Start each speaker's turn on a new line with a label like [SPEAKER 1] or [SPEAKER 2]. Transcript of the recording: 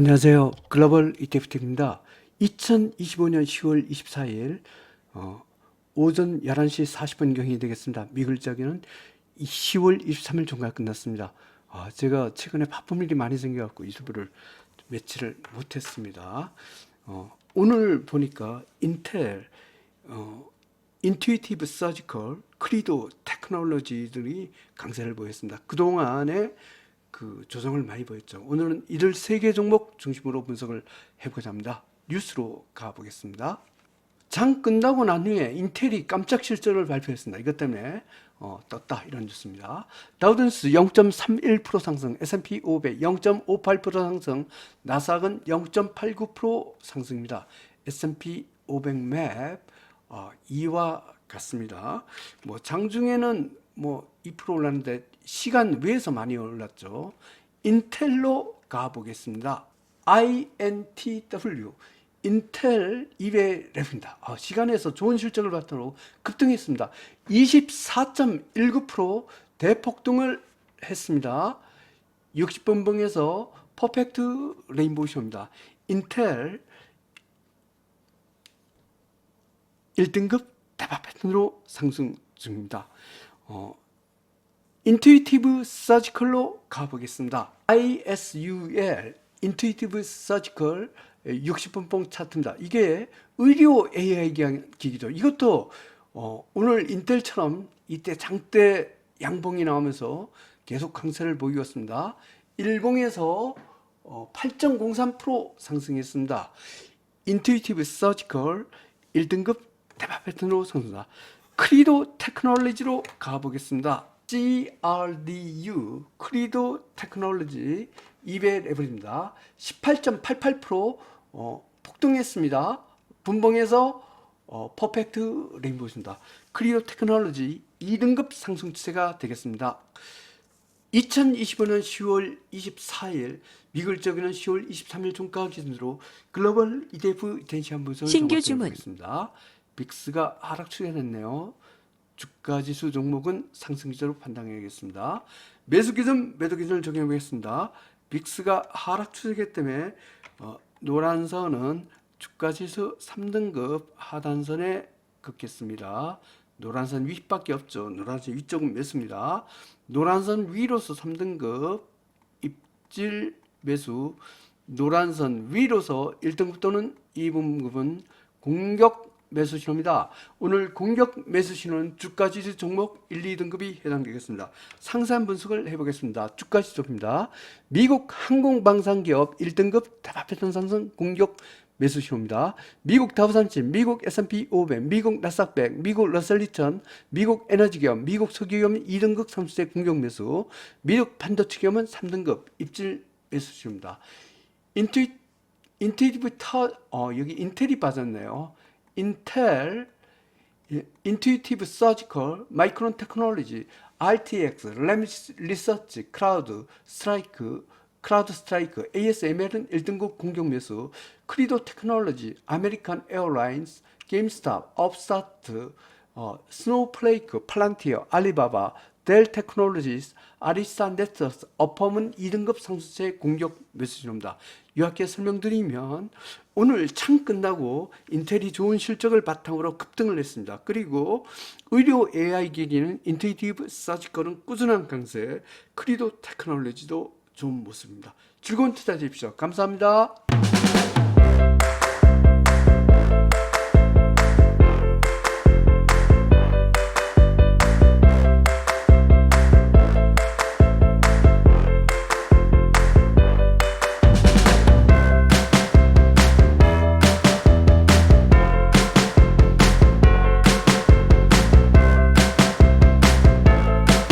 [SPEAKER 1] 안녕하세요. 글로벌 ETF입니다. 2025년 10월 24일 어, 오전 11시 40분경이 되겠습니다. 미글적에는 10월 23일 종가 끝났습니다. 아, 제가 최근에 바쁜 일이 많이 생겨갖고 유튜브를 며칠을 못했습니다. 어, 오늘 보니까 인텔, 어, 인투이티브 서지컬, 크리도 테크놀로지들이 강세를 보였습니다. 그동안에 그 조정을 많이 보였죠. 오늘은 이들 세개 종목 중심으로 분석을 해보고자 합니다. 뉴스로 가보겠습니다. 장 끝나고 난 후에 인텔이 깜짝 실적을 발표했습니다. 이것 때문에 어, 떴다 이런 뉴스입니다. 다우존스 0.31% 상승, S&P 500 0.58% 상승, 나스닥은 0.89% 상승입니다. S&P 500맵 어, 2와 같습니다. 뭐 장중에는 뭐 2% 올랐는데 시간 외에서 많이 올랐죠. 인텔로 가보겠습니다. INTW 인텔 200랩입니다. 아, 시간에서 좋은 실적을 바탕으로 급등했습니다. 24.19% 대폭등을 했습니다. 60분봉에서 퍼펙트 레인보우쇼입니다. 인텔 1등급 대박 패턴으로 상승 중입니다. 어, 인투이티브 서지컬로 가보겠습니다. ISUL 인투이티브 서지컬 60분봉 차트입니다. 이게 의료 AI 기기죠. 이것도 어, 오늘 인텔처럼 이때 장대 양봉이 나오면서 계속 강세를 보이고 있습니다. 일봉에서 어, 8.03% 상승했습니다. 인투이티브 서지컬 1등급 대박 패턴으로 상승다. 크리도 테크놀로지로 가보겠습니다. CRDU 크리도 테크놀로지 200 레벨입니다. 18.88% 어, 폭등했습니다. 분봉에서 어, 퍼펙트 레인보우입니다. 크리도 테크놀로지 2등급 상승 추세가 되겠습니다. 2025년 10월 24일 미글적에는 10월 23일 종가 기준으로 글로벌 ETF 텐시한 분석을
[SPEAKER 2] 신규 주문.
[SPEAKER 1] 빅스가 하락 추세했네요. 주가 지수 종목은 상승 기조로 판단해야겠습니다. 매수 기준, 매도 기준을 적용해 보겠습니다. 빅스가 하락 추세기 때문에 어, 노란 선은 주가 지수 3등급 하단선에 긋겠습니다. 노란선 윗밖에 없죠. 노란선 위쪽은 매수입니다. 노란선 위로서 3등급 입질 매수, 노란선 위로서 1등급 또는 2등급은 공격 매수 신호입니다. 오늘 공격 매수 신호는 주가 지수 종목 1, 2등급이 해당되겠습니다. 상세한 분석을 해보겠습니다. 주가 지수입니다. 미국 항공방산기업 1등급 대박 패턴 상승 공격 매수 신호입니다. 미국 다우산치, 미국 S&P 500, 미국 나스닥 100, 미국 러셀 2000, 미국 에너지기업, 미국 석유기업은 2등급 상수세 공격 매수, 미국 반도체 기업은 3등급 입질 매수 신호입니다. 인투이, 인투이티브 터, 어, 여기 인텔이 빠졌네요. 인텔, 인투이티브 서지컬, 마이크론 테크놀로지, RTX, 램 리서치, 크라우드, 스트라이크, 크라우드 스트라이크, ASML은 1등급 공격 매수, 크리도 테크놀로지, 아메리칸 에어라인스, 게임스탑, 업스타트, 어, 스노우플레이크, 플란티어, 알리바바, 델 테크놀로지스, 네트워스, 어펌은 2등급 상수세 공격 매수입니다. 요약해 설명드리면 오늘 창 끝나고 인텔이 좋은 실적을 바탕으로 급등을 했습니다. 그리고 의료 AI 기기는 인투이티브 서지컬은 꾸준한 강세, 크리도 테크놀로지도 좋은 모습입니다. 즐거운 투자 되십시오. 감사합니다.